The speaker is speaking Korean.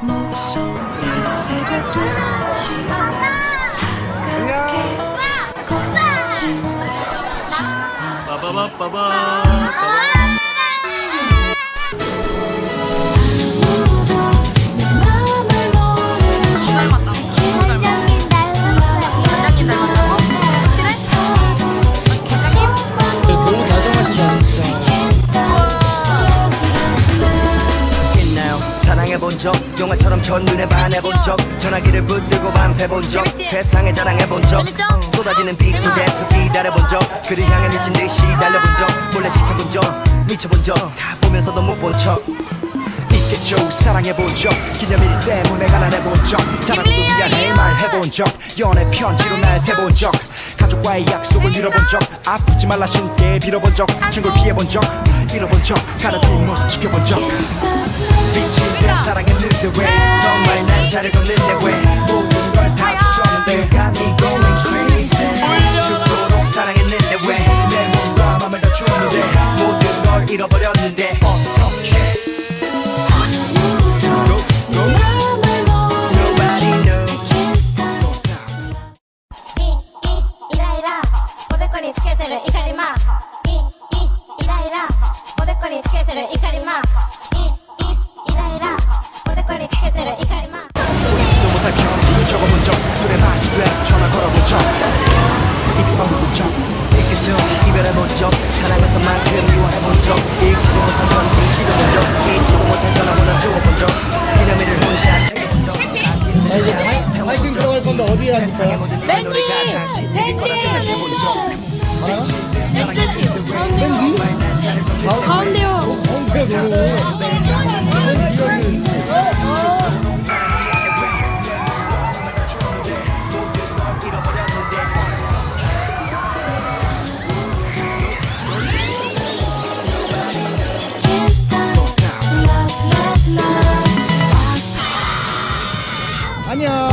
목소리 새벽 2시 차갑게 꺼진 빠바바빠바 적 영화처럼 첫눈에 반해본 적 전화기를 붙들고 밤새 본 적 재밌지? 세상에 자랑해본 적? 쏟아지는 비 속에서 기다려본 적 그를 향해 미친 듯이 달려본 적 몰래 지켜본 적 미쳐본 적 다 보면서도 못 본 척 있겠죠? 사랑해본 적 기념일 때문에 가난해본 적 사랑도 미안해 말해본 적 연애 편지로 날 세본 적 가족과의 약속을 잃어본 적 아프지 말라 신께 빌어본 적 친구를 피해본 적 잃어본 적 가는 뒷모습 지켜본 적 건데 정말 난 잘해 걷는데 왜 모든 걸 다 주셨는데 got going crazy 죽도록 사랑했는데 왜 내 몸과 맘을 다 줬는데 모든 걸 잃어버렸는데 이라이라 모델거리 스케이트를 이카리마 적 있겠죠? 이별해본 적. 사랑했던 만큼 미워해본 적. 읽지도 못한 편지 적. 잊지도 못한 전화번호 지워본 적. 기념일을 혼자 하이- 하이킹 들어갈 건데 어디에 앉을까요? 맨 뒤! 맨 뒤! 맨 뒤? 가운데요 semuanya.